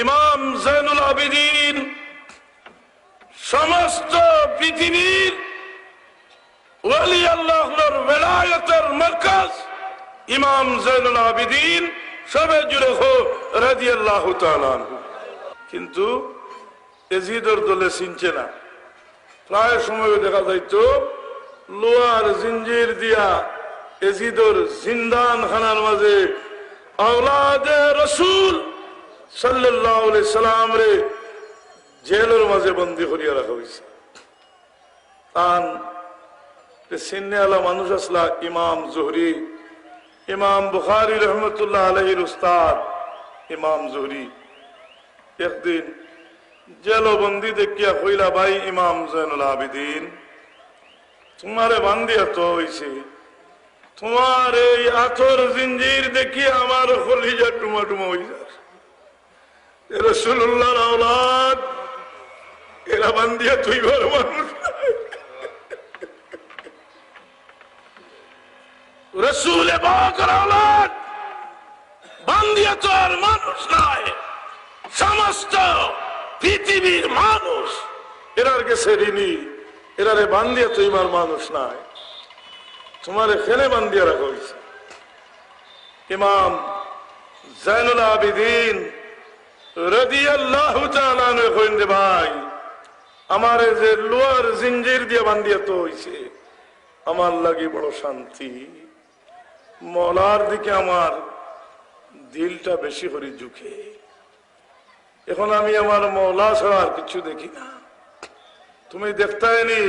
ইমাম জৈনুল আবিদিন সমস্ত পৃথিবীর ওয়ালি আল্লাহর বেলায়তের মরকাজ ইমাম জৈনুল আবিদিন সবে জুড়ে হো রাজি আল্লাহ কিন্তু এজিদর দলে চিনছে না। প্রায় সময় দেখা যাইতো লোয়ার জিঞ্জির দিয়া এজিদর জিন্দান খানার মাঝে আওলাদে রসুল সাল্লাহ সাল্লাম রে জেলের মাঝে বন্দি করিয়া রাখা হয়েছে তান সিন্নে মানুষ আসলা, ইমাম জহরি, ইমাম বুখারি রহমতুল্লাহ আলহির উস্তাদ, ইমাম জহরি। একদিন জেলবন্দি দেখিয়া কইলা, ভাই ইমাম জৈনুল আবিদিন, তোমারে বান্দিয়া তো হইছে। তোমার এই আথর জিঞ্জির দেখিয়া আমার হলিজা টুমা টুমা হয়ে যায় রসুল্লাহর আওলাদ। এরা বান্দিয়া তুই ঘর মানুষ। রসুল আওলাদ। বান্দিয়া তো আর মানুষ নয়, সমস্ত পৃথিবীর মানুষ। এরার কাছে ঋণী, এরারে বান্দিয়া তুই মার মানুষ নাই। তোমার এখানে বান্দিয়া রাখা হয়েছে ইমাম জাইনুল আবিদিন ভাই, আমার যে বান্দিয়া তো হইছে, আমার লাগে বড় শান্তি। মলার দিকে আমার দিলটা বেশি করে ঝুঁকে। এখন আমি আমার মলা ছাড়া আর কিছু দেখি না। তুমি দেখতাইনি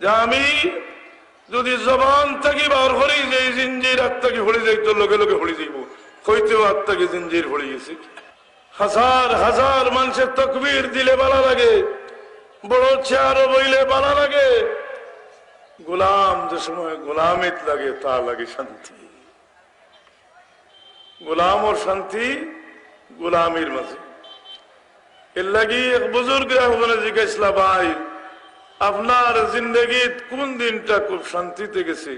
যে আমি যদি জবান থাকি বার করি যে জিঞ্জির আত্মাকে হড়ে যাই তো লোকে লোকে হড়ে যাইব। হইতেও আত্মাকে জিঞ্জির হড়ে গেছে। হাজার হাজার মানুষের তকবির দিলে ভালো লাগে, বড় চেয়ার বইলে ভালো লাগে। গোলাম যে সময় গোলামিত লাগে, তা লাগে শান্তি। গোলাম ওর শান্তি গোলামির মাঝে। এর লাগি এক বুজুর্গ জিজ্ঞাসলা ভাই, আপনার জিন্দগিত কোন দিনটা খুব শান্তিতে গেছে?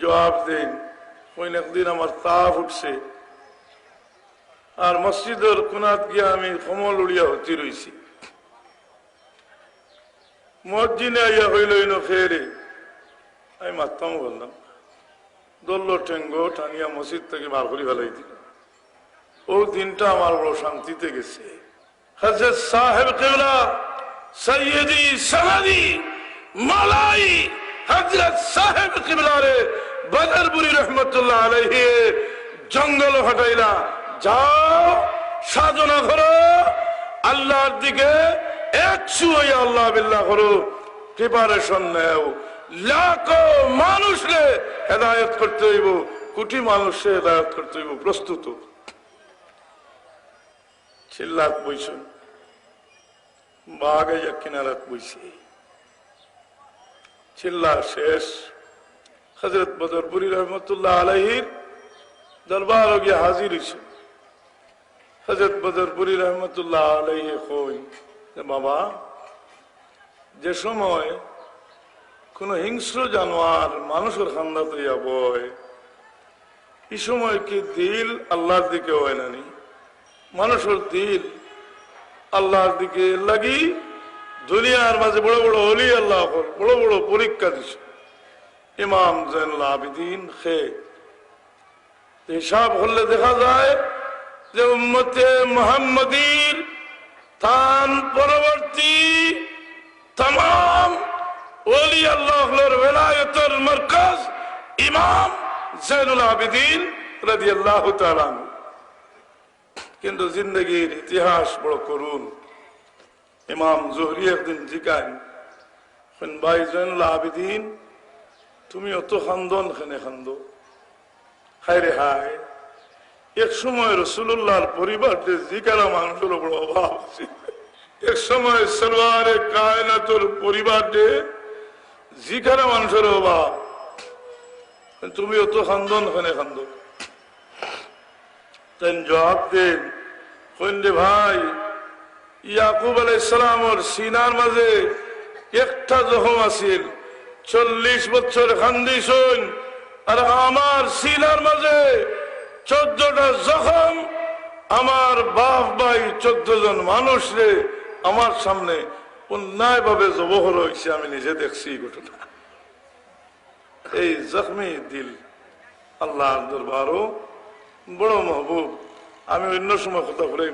জবাব দিন, ওই একদিন আমার তাপ উঠছে। আর মসজিদের কোনাত গিয়া আমি কমল উড়িয়া হতি রইছি। মসজিদে আইয়া হইল ফেরে। আমি মারতাম বললাম, দল্ল টেঙ্গো টানিয়া মসজিদ থেকে বার করে ফেলাই দিল। ও দিনটা আমার বড় শান্তিতে গেছে। সাহেব মালাই সাহেব জঙ্গল হটাইলা যাও, সাধনা করো, আল্লাহর দিকে একশো আল্লাহ বিল্লাহ করো। প্রিপারেশন নেও। লাখো মানুষরে হেদায়ত করতে হইব, কোটি মানুষে হেদায়ত করতে হইব, প্রস্তুত চিল্লাত বইছেন বাগাইয়া কিনারাত বইছে। চিল্লা শেষ। হজরত বদরপুরি রহমতুল্লাহ আলহির দরবার গিয়ে হাজির হয়েছে হজরত বদরপুরি রহমতুল্লাহ আলহি কই বাবা, যে সময় কোন হিংস্র জানোয়ার মানুষের খান্দা তৈয়া বয়, এই সময় কি দিল আল্লাহর দিকে হয় নানি মানুষের দিল আল্লাহর দিকে লাগি, দুনিয়ার মাঝে বড় বড় অলি আল্লাহ বড় বড় পরীক্ষা দিছে। ইমাম জৈনুল আবিদিন খে, হিসাব হলে দেখা যায় যে উম্মতে মোহাম্মদীর তান পরবর্তী তাম ওলি আল্লাহর বেলায়তের মরকজ ইমাম জৈনুল আবিদিন রাজি আল্লাহ কিন্তু জিন্দগির ইতিহাস বড় করুন ইমাম জহরি একদিন জিকান ভাই জৈনুল আবিদিন তুমি অত খান্দন, খানে খান্দ। হায় রে হায় এক সময় রসুল্লাহর পরিবারতে জিকারা মানুষের বড় অভাব আছে এক সময় সরওয়ারে কায়নাতর পরিবারতে জিকারা মানুষের অভাব। তুমি অত খান্দন খানে খান্দ তেন জবাব দেন কইলে ভাই, ইয়াকুব আলাই সালামর সিনার মাঝে একটা জখম আছিল, চল্লিশ বছর খান্দিছন আর আমার সিনার মাঝে চোদ্দটা জখম আমার বাপ ভাই চোদ্দ জন মানুষ রে আমার সামনে অন্যায় ভাবে জবহর হয়েছে, আমি নিজে দেখছি ঘটনা। এই জখমি দিল আল্লাহ দরবারও বড় মহবুব। আমি অন্য সময় কথা বলি